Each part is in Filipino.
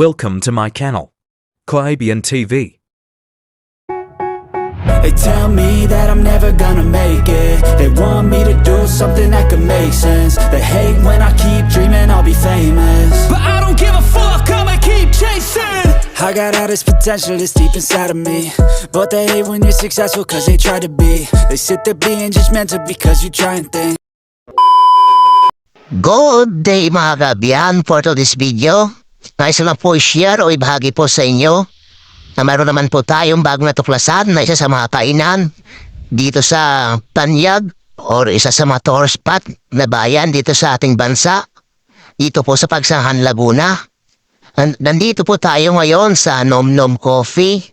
Welcome to my channel. Quabian TV. They tell me that I'm never gonna make it They want me to do something that could make sense They hate when I keep dreaming I'll be famous But I don't give a fuck, I'ma keep chasing I got all this potential that's deep inside of me But they hate when you're successful cause they try to be They sit there being judgmental because you try and think Good day mga kabiyan for to this video. Nais ko lang po i-share o ibahagi po sa inyo na meron naman po tayong bagong natuklasan na isa sa mga kainan dito sa Tanyag or isa sa mga tourist spot na bayan dito sa ating bansa. Dito po sa Pagsangan, Laguna. Nan- Nandito po tayo ngayon sa Nom Nom Coffee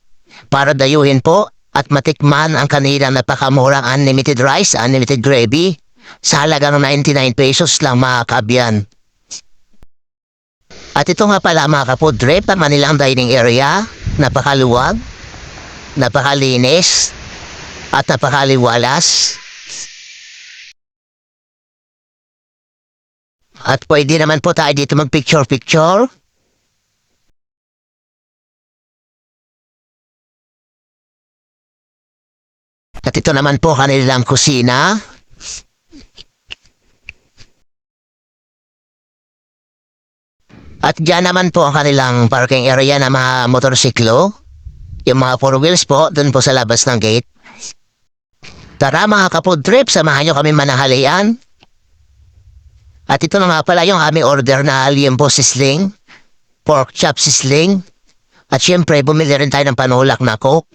para dayuhin po at matikman ang kanilang napakamurang unlimited rice, unlimited gravy sa halagang 99 pesos lang mga kabyan. At ito nga pala mga kapodre, ang Manilang dining area, napakaluwag, napakalinis, at napakaliwalas. At pwede naman po tayo dito mag-picture-picture. At ito naman po kanilang kusina. At dyan naman po ang kanilang parking area ng mga motorsiklo. Yung mga four wheels po, dun po sa labas ng gate. Tara mga kapod trip, samahan nyo kami manahalian. At ito na nga pala yung aming order na liempo sisling, pork chop sisling, at syempre bumili rin tayo ng panulak na coke.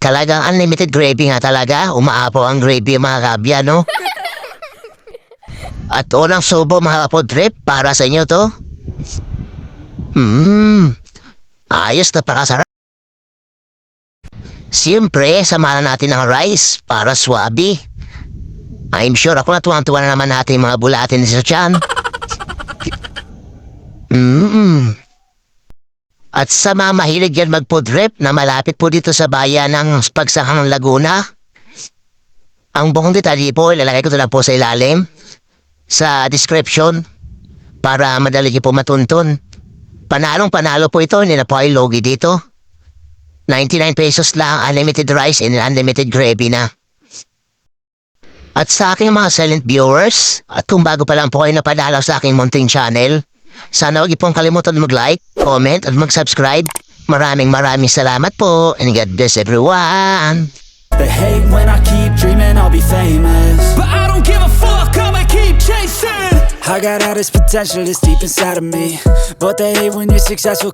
Talagang unlimited gravy nga talaga, umaapaw ang gravy mga kabya, no? At unang subo mga kapod trip, para sa inyo to. Hmm, ayos na pakasarap. Siyempre, samahan natin ng rice para swabe. I'm sure ako na tuwang-tuwa na naman natin mga bulatin sa tiyan. Mm. At sa mga mahilig yan magpudrip na malapit po dito sa bayan ng Pagsahang Laguna, ang buong detalye po ilalagay ko to lang po sa ilalim sa description para madali niyo po matuntun. Panalong panalo po ito, hindi na po ay logi dito. 99 pesos lang, unlimited rice and unlimited gravy na. At sa aking mga silent viewers, at kung bago pa lang po kayo napadalaw sa aking munting channel, sana huwag pong kalimutan mag-like, comment, at mag-subscribe. Maraming maraming salamat po, and God bless everyone! They hate when I keep dreaming I'll be famous But I got all this potential that's deep inside of me. But they hate when you're successful